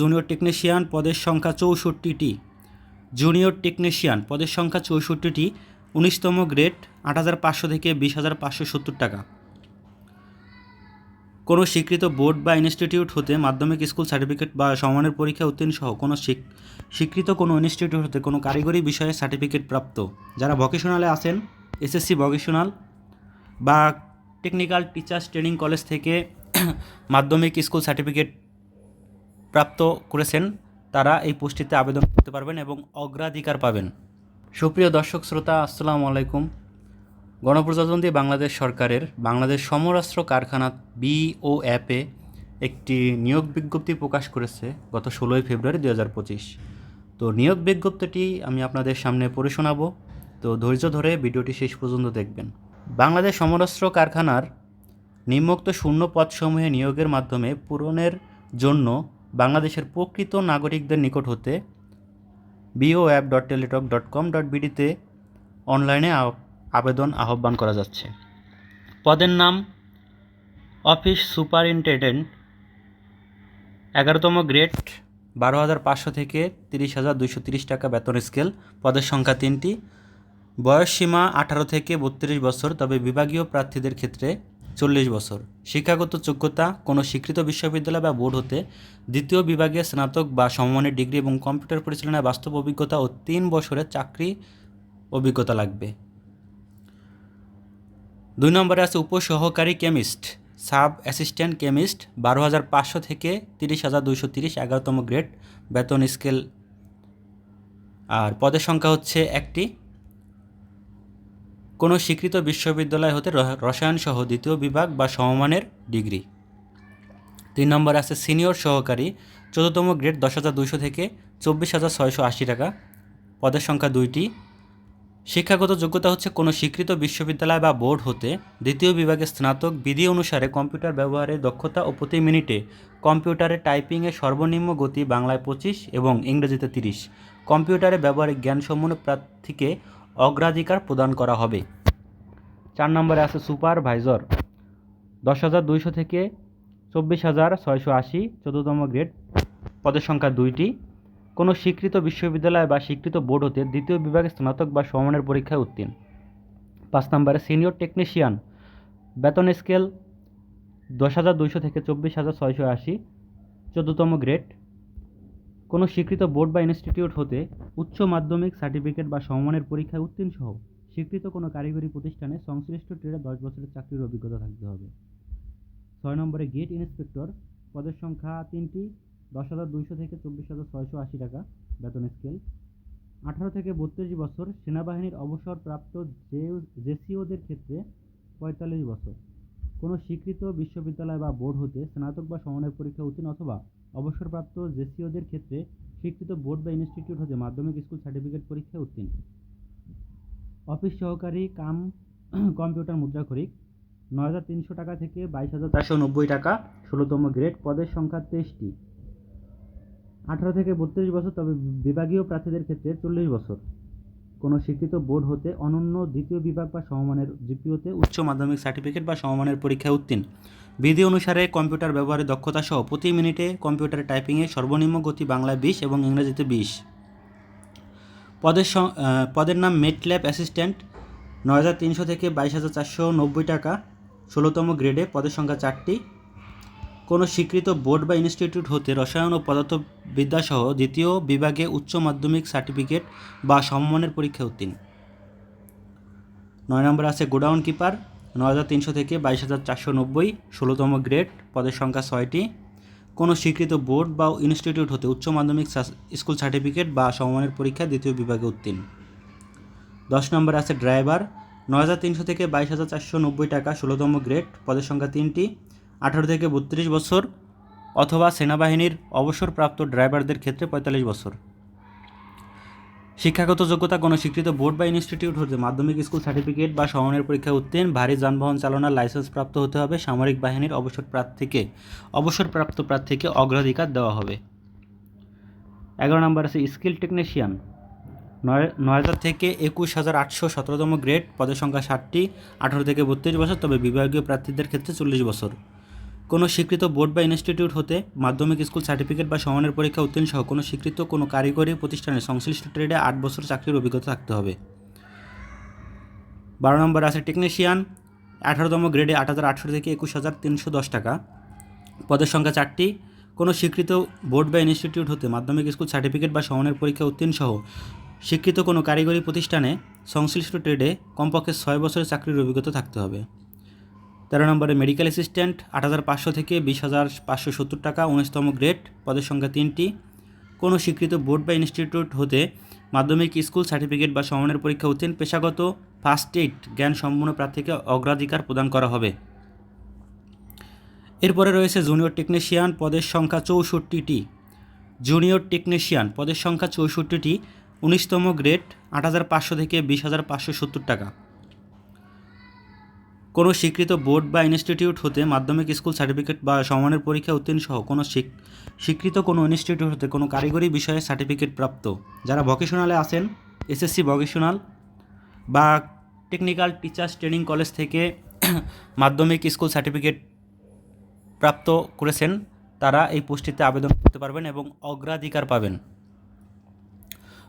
Junior technician পদের সংখ্যা চৌষট্টিটি। Junior technician পদের সংখ্যা চৌষট্টিটি, উনিশতম গ্রেড আট হাজার পাঁচশো থেকে বিশ হাজার পাঁচশো সত্তর টাকা। কোনো স্বীকৃত বোর্ড বা ইনস্টিটিউট হতে মাধ্যমিক স্কুল সার্টিফিকেট বা সমানের পরীক্ষা উত্তীর্ণ সহ কোনো স্বীক- স্বীকৃত কোনো ইনস্টিটিউট হতে কোনো কারিগরি বিষয়ে সার্টিফিকেট প্রাপ্ত। যারা ভকেশনালে আছেন, এসএসসি ভকেশনাল বা টেকনিক্যাল টিচার্স ট্রেনিং কলেজ থেকে মাধ্যমিক স্কুল সার্টিফিকেট প্রাপ্ত করেছেন, তারা এই পোস্টটিতে আবেদন করতে পারবেন এবং অগ্রাধিকার পাবেন। সুপ্রিয় দর্শক, শ্রোতা, আসসালামু আলাইকুম। গণপ্রজাতন্ত্রী বাংলাদেশ সরকারের বাংলাদেশ সমরাস্ত্র কারখানা বিও অ্যাপে একটি নিয়োগ বিজ্ঞপ্তি প্রকাশ করেছে গত ষোলোই ফেব্রুয়ারি দু হাজার পঁচিশ। তো নিয়োগ বিজ্ঞপ্তিটি আমি আপনাদের সামনে পড়ে শোনাবো। তো ধৈর্য ধরে ভিডিওটি শেষ পর্যন্ত দেখবেন। বাংলাদেশ সমরাস্ত্র কারখানার নিম্নোক্ত শূন্য পদসমূহে নিয়োগের মাধ্যমে পূরণের জন্য বাংলাদেশের প্রকৃত নাগরিকদের নিকট হতে BO app dot Teletalk dot com dot বিডিতে অনলাইনে আবেদন আহ্বান করা যাচ্ছে। পদের নাম অফিস সুপারিনটেন্ডেন্ট, এগারোতম গ্রেড, বারো হাজার পাঁচশো থেকে তিরিশ হাজার দুইশো তিরিশ টাকা বেতন স্কেল। পদের সংখ্যা তিনটি। বয়স সীমা আঠারো থেকে বত্রিশ বছর, তবে বিভাগীয় প্রার্থীদের ক্ষেত্রে চল্লিশ বছর। শিক্ষাগত যোগ্যতা কোনো স্বীকৃত বিশ্ববিদ্যালয় বা বোর্ড হতে দ্বিতীয় বিভাগে স্নাতক বা সমমানের ডিগ্রি এবং কম্পিউটার পরিচালনায় বাস্তব অভিজ্ঞতা ও তিন বছরের চাকরি অভিজ্ঞতা লাগবে। দুই নম্বরে আছে উপসহকারী কেমিস্ট। সাব অ্যাসিস্ট্যান্ট কেমিস্ট, বারো হাজার পাঁচশো থেকে তিরিশ হাজার দুইশো তিরিশ এগারোতম গ্রেড, বেতন স্কেল। আর পদের সংখ্যা হচ্ছে একটি। কোনো স্বীকৃত বিশ্ববিদ্যালয় হতে রসায়ন সহ দ্বিতীয় বিভাগ বা সমমানের ডিগ্রি। তিন নম্বর আছে সিনিয়র সহকারী, চতুর্থতম গ্রেড দশ হাজার দুইশো থেকে চব্বিশ হাজার ছয়শো আশি টাকা। পদের সংখ্যা দুইটি। শিক্ষাগত যোগ্যতা হচ্ছে কোনো স্বীকৃত বিশ্ববিদ্যালয় বা বোর্ড হতে দ্বিতীয় বিভাগে স্নাতক বিধি অনুসারে কম্পিউটার ব্যবহারে দক্ষতা ও প্রতি মিনিটে কম্পিউটারে টাইপিংয়ে সর্বনিম্ন গতি বাংলায় পঁচিশ এবং ইংরেজিতে তিরিশ। কম্পিউটারে ব্যবহারিক জ্ঞানসম্পন্ন প্রার্থীকে অগ্রাধিকার প্রদান করা হবে। চার নম্বরে আছে সুপারভাইজর। দশ হাজার দুইশো থেকে চব্বিশ হাজার ছয়শো আশি চতুর্থতম গ্রেড। পদের সংখ্যা দুইটি। কোনো স্বীকৃত বিশ্ববিদ্যালয় বা স্বীকৃত বোর্ড হতে দ্বিতীয় বিভাগে স্নাতক বা সমানের পরীক্ষায় উত্তীর্ণ। পাঁচ নম্বরে সিনিয়র টেকনিশিয়ান। বেতন স্কেল দশ হাজার দুইশো থেকে চব্বিশ হাজার ছয়শো আশি চোদ্দতম গ্রেড। কোনো স্বীকৃত বোর্ড বা ইনস্টিটিউট হতে উচ্চ মাধ্যমিক সার্টিফিকেট বা সমমানের পরীক্ষায় উত্তীর্ণ সহ স্বীকৃত কোনো কারিগরি প্রতিষ্ঠানে সংশ্লিষ্ট ট্রেডে দশ বছরের চাকরির অভিজ্ঞতা থাকতে হবে। ছয় নম্বরে গেট ইন্সপেক্টর পদের সংখ্যা তিনটি, দশ হাজার দুইশো থেকে চব্বিশ হাজার ছয়শো আশি টাকা, বেতন স্কেল। আঠারো থেকে বত্রিশ বছর সেনাবাহিনীর অবসরপ্রাপ্ত জেসিওদের ক্ষেত্রে পঁয়তাল্লিশ বছর। কোনো স্বীকৃত বিশ্ববিদ্যালয় বা বোর্ড হতে স্নাতক বা সমানের পরীক্ষা উত্তীর্ণ অথবা অবসরপ্রাপ্ত জেসিওদের ক্ষেত্রে স্বীকৃত বোর্ড বা ইনস্টিটিউট হতে মাধ্যমিক স্কুল সার্টিফিকেট পরীক্ষায় উত্তীর্ণ। অফিস সহকারী কাম, কম্পিউটার মুদ্রাক্ষরিক নয় হাজার তিনশো টাকা থেকে বাইশ হাজার চারশো নব্বই টাকা, ষোলোতম গ্রেড, পদের সংখ্যা তেইশটি। আঠারো থেকে বত্রিশ বছর, তবে বিভাগীয় প্রার্থীদের ক্ষেত্রে চল্লিশ বছর। কোনো স্বীকৃত বোর্ড হতে অনন্য দ্বিতীয় বিভাগ বা সমমানের জিপিওতে উচ্চ মাধ্যমিক সার্টিফিকেট বা সমমানের পরীক্ষায় উত্তীর্ণ। বিধি অনুসারে কম্পিউটার ব্যবহারে দক্ষতা সহ প্রতি মিনিটে কম্পিউটার টাইপিংয়ে সর্বনিম্ন গতি বাংলায় বিশ এবং ইংরেজিতে বিশ। পদের পদের নাম মেটল্যাব অ্যাসিস্ট্যান্ট, নয় হাজার তিনশো থেকে বাইশ হাজার চারশো নব্বই টাকা, ষোলোতম গ্রেডে পদের সংখ্যা চারটি। কোনো স্বীকৃত বোর্ড বা ইনস্টিটিউট হতে রসায়ন ও পদার্থবিদ্যাসহ দ্বিতীয় বিভাগে উচ্চ মাধ্যমিক সার্টিফিকেট বা সম্মানের পরীক্ষা উত্তীর্ণ। নয় নম্বর আছে গোডাউন কিপার, নয় হাজার তিনশো থেকে বাইশ হাজার চারশো নব্বই, ষোলোতম গ্রেড, পদের সংখ্যা ছয়টি। কোনো স্বীকৃত বোর্ড বা ইনস্টিটিউট হতে উচ্চ মাধ্যমিক স্কুল সার্টিফিকেট বা সমমানের পরীক্ষা দ্বিতীয় বিভাগে উত্তীর্ণ। দশ নম্বরে আছে ড্রাইভার, নয় হাজার তিনশো থেকে বাইশ হাজার চারশো নব্বই টাকা, ষোলোতম গ্রেড, পদের সংখ্যা তিনটি। আঠারো থেকে বত্রিশ বছর অথবা সেনাবাহিনীর অবসরপ্রাপ্ত ড্রাইভারদের ক্ষেত্রে পঁয়তাল্লিশ বছর। শিক্ষাগত যোগ্যতা কোনো স্বীকৃত বোর্ড বা ইনস্টিটিউট হতে মাধ্যমিক স্কুল সার্টিফিকেট বা সমানের পরীক্ষা উত্তীর্ণ, ভারী যানবাহন চালনার লাইসেন্স প্রাপ্ত হতে হবে, সামরিক বাহিনীর অবসর প্রার্থীকে অবসরপ্রাপ্ত প্রার্থীকে অগ্রাধিকার দেওয়া হবে। এগারো নম্বর আছে স্কিল টেকনিশিয়ান। নয় হাজার থেকে একুশ হাজার আটশো সতেরোতম গ্রেড, পদের সংখ্যা ষাটটি, আঠারো থেকে বত্রিশ বছর, তবে বিভাগীয় প্রার্থীদের ক্ষেত্রে চল্লিশ বছর। কোনো স্বীকৃত বোর্ড বা ইনস্টিটিউট হতে মাধ্যমিক স্কুল সার্টিফিকেট বা সমানের পরীক্ষা উত্তীর্ণ সহ কোনো স্বীকৃত কোনো কারিগরি প্রতিষ্ঠানে সংশ্লিষ্ট ট্রেডে আট বছর চাকরির অভিজ্ঞতা থাকতে হবে। বারো নম্বর আছে টেকনিশিয়ান, আঠারোতম গ্রেডে আট হাজার আটশো থেকে একুশ হাজার তিনশো দশ টাকা। পদের সংখ্যা চারটি। কোনো স্বীকৃত বোর্ড বা ইনস্টিটিউট হতে মাধ্যমিক স্কুল সার্টিফিকেট বা সমানের পরীক্ষা উত্তীর্ণ সহ স্বীকৃত কোনো কারিগরি প্রতিষ্ঠানে সংশ্লিষ্ট ট্রেডে কমপক্ষে ছয় বছরের চাকরির অভিজ্ঞতা থাকতে হবে। তেরো নম্বরে মেডিকেল অ্যাসিস্ট্যান্ট আট হাজার পাঁচশো থেকে বিশ হাজার পাঁচশো সত্তর টাকা, উনিশতম গ্রেড পদের সংখ্যা তিনটি। কোনো স্বীকৃত বোর্ড বা ইনস্টিটিউট হতে মাধ্যমিক, স্কুল সার্টিফিকেট বা সমানের পরীক্ষা উত্তীর্ণ, পেশাগত ফার্স্ট এইড জ্ঞান সম্পন্ন প্রার্থীকে অগ্রাধিকার প্রদান করা হবে। এরপরে রয়েছে জুনিয়র টেকনিশিয়ান পদের সংখ্যা চৌষট্টিটি। জুনিয়র টেকনিশিয়ান পদের সংখ্যা চৌষট্টিটি, উনিশতম গ্রেড আট হাজার পাঁচশো থেকে বিশ হাজার পাঁচশো সত্তর টাকা। কোনো স্বীকৃত বোর্ড বা ইনস্টিটিউট হতে মাধ্যমিক স্কুল সার্টিফিকেট বা সমানের পরীক্ষা উত্তীর্ণ সহ কোনো স্বীক- স্বীকৃত কোনো ইনস্টিটিউট হতে কোনো কারিগরি বিষয়ে সার্টিফিকেট প্রাপ্ত। যারা ভকেশনালে আছেন, এসএসসি ভকেশনাল বা টেকনিক্যাল টিচার্স ট্রেনিং কলেজ থেকে মাধ্যমিক স্কুল সার্টিফিকেট প্রাপ্ত করেছেন, তারা এই পোস্টটিতে আবেদন করতে পারবেন এবং অগ্রাধিকার পাবেন।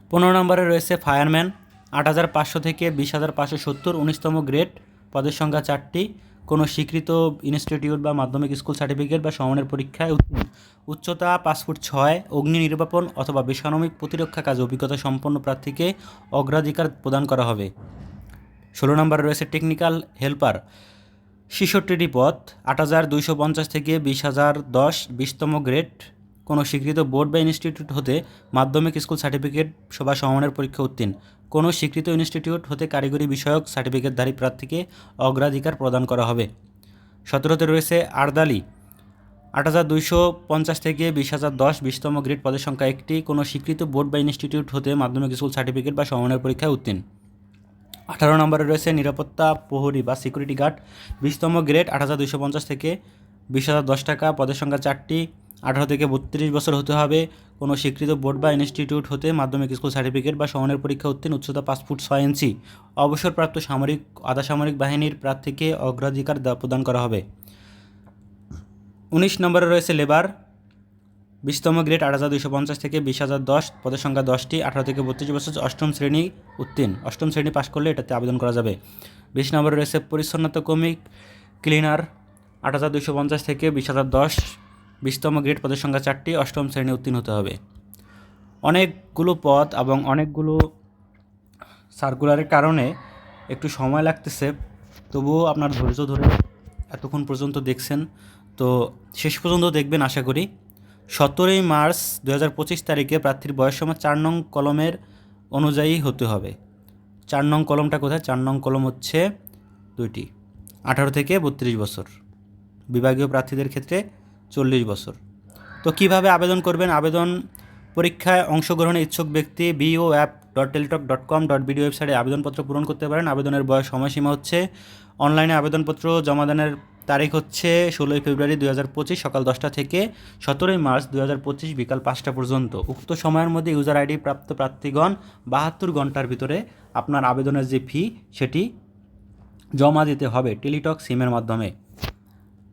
পনেরো নম্বরে রয়েছে ফায়ারম্যান, আট হাজার পাঁচশো থেকে বিশ হাজার পাঁচশো সত্তর উনিশতম গ্রেড। পদের সংখ্যা চারটি। কোনো স্বীকৃত ইনস্টিটিউট বা মাধ্যমিক স্কুল সার্টিফিকেট বা সমানের পরীক্ষায় উত্তীর্ণ। উচ্চতা পাঁচ ফুট ছয়, অগ্নি নির্বাপন অথবা বেসামরিক প্রতিরক্ষা কাজে অভিজ্ঞতা সম্পন্ন প্রার্থীকে অগ্রাধিকার প্রদান করা হবে। ষোলো নম্বরে রয়েছে টেকনিক্যাল হেল্পার। ছেষট্টিটি পদ, আট হাজার দুইশো পঞ্চাশ থেকে বিশ হাজার দশ বিশতম গ্রেড। কোনো স্বীকৃত বোর্ড বা ইনস্টিটিউট হতে মাধ্যমিক স্কুল সার্টিফিকেট বা সমানের পরীক্ষা উত্তীর্ণ। কোনো স্বীকৃত ইনস্টিটিউট হতে কারিগরি বিষয়ক সার্টিফিকেটধারী প্রার্থীকে অগ্রাধিকার প্রদান করা হবে। সতেরোতে রয়েছে আর্দালি। আট হাজার দুইশো পঞ্চাশ থেকে বিশ হাজার দশ বিশতম গ্রেড পদের সংখ্যা একটি কোনো স্বীকৃত বোর্ড বা ইনস্টিটিউট হতে মাধ্যমিক স্কুল সার্টিফিকেট বা সমানের পরীক্ষায় উত্তীর্ণ। আঠারো নম্বরে রয়েছে নিরাপত্তা প্রহরী বা সিকিউরিটি গার্ড। বিশতম গ্রেড আট হাজার দুইশো পঞ্চাশ থেকে বিশ হাজার দশ টাকা, পদের সংখ্যা চারটি। আঠারো থেকে বত্রিশ বছর হতে হবে। কোনো স্বীকৃত বোর্ড বা ইনস্টিটিউট হতে মাধ্যমিক স্কুল সার্টিফিকেট বা সমানের পরীক্ষা উত্তীর্ণ উচ্চতা ফুট ছয় ইঞ্চি। অবসরপ্রাপ্ত সামরিক আধা সামরিক বাহিনীর প্রার্থীকে অগ্রাধিকার প্রদান করা হবে। উনিশ নম্বরে রয়েছে লেবার। বিশতম গ্রেড আট হাজার দুশো পঞ্চাশ থেকে বিশ হাজার দশ, পদের সংখ্যা দশটি। আঠারো থেকে বত্রিশ বছর অষ্টম শ্রেণি উত্তীর্ণ। অষ্টম শ্রেণি পাশ করলে এটাতে আবেদন করা যাবে। বিশ নম্বরে রয়েছে পরিচ্ছন্নতা কর্মী ক্লিনার। আট হাজার দুশো পঞ্চাশ থেকে বিশ হাজার দশ বিশতম গ্রেড পদের সংখ্যা চারটি অষ্টম শ্রেণি উত্তীর্ণ হতে হবে। অনেকগুলো পদ এবং অনেকগুলো সার্কুলারের কারণে একটু সময় লাগতেছে, তবুও আপনার ধৈর্য ধরে এতক্ষণ পর্যন্ত দেখছেন। তো শেষ পর্যন্ত দেখবেন আশা করি। সতেরোই মার্চ দু হাজার পঁচিশ তারিখে প্রার্থীর বয়স সময় চার নং কলমের অনুযায়ী হতে হবে। চার নং কলমটা কোথায়? চার নং কলম হচ্ছে দুইটি। আঠারো থেকে বত্রিশ বছর। বিভাগীয় প্রার্থীদের ক্ষেত্রে চল্লিশ বছর। তো কীভাবে আবেদন করবেন? আবেদন পরীক্ষায় অংশগ্রহণে ইচ্ছুক ব্যক্তি BO app dot Teletalk dot com dot BD ওয়েবসাইটে আবেদনপত্র পূরণ করতে পারেন। আবেদনের বয়স সময়সীমা হচ্ছে অনলাইনে আবেদনপত্র জমাদানের তারিখ হচ্ছে ষোলোই ফেব্রুয়ারি দুই হাজার পঁচিশ সকাল দশটা থেকে সতেরোই মার্চ দুই হাজার পঁচিশ বিকাল পাঁচটা পর্যন্ত। উক্ত সময়ের মধ্যে ইউজার আইডি প্রাপ্ত প্রার্থীগণ বাহাত্তর ঘণ্টার ভিতরে আপনার আবেদনের যে ফি সেটি জমা দিতে হবে টেলিটক সিমের মাধ্যমে।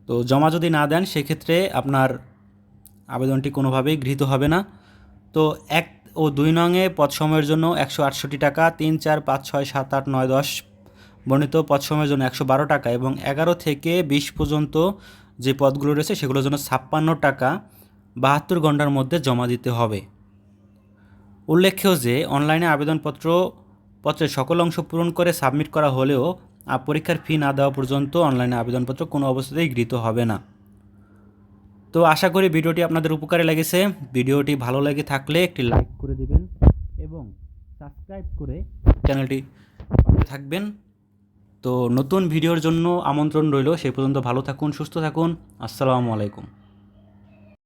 তো জমা যদি না দেন, সেক্ষেত্রে আপনার আবেদনটি কোনোভাবেই গৃহীত হবে না। তো এক ও দুই নংয়ে পদ সময়ের জন্য একশো আটষট্টি টাকা, তিন চার পাঁচ ছয় সাত আট নয় দশ বর্ণিত পদ সময়ের জন্য একশো বারো টাকা এবং এগারো থেকে বিশ পর্যন্ত যে পদগুলো রয়েছে, সেগুলোর জন্য ছাপ্পান্ন টাকা বাহাত্তর ঘণ্টার মধ্যে জমা দিতে হবে। উল্লেখ্য যে, অনলাইনে আবেদনপত্র পত্রের সকল অংশ পূরণ করে সাবমিট করা হলেও পরীক্ষার ফি না দেওয়া পর্যন্ত অনলাইনে আবেদনপত্র কোনো অবস্থাতেই গৃহীত হবে না। তো আশা করি ভিডিওটি আপনাদের উপকারে লেগেছে। ভিডিওটি ভালো লেগে থাকলে একটি লাইক করে দেবেন এবং সাবস্ক্রাইব করে চ্যানেলটি থাকবেন। তো নতুন ভিডিওর জন্য আমন্ত্রণ রইল। সেই পর্যন্ত ভালো থাকুন, সুস্থ থাকুন। আসসালামু আলাইকুম।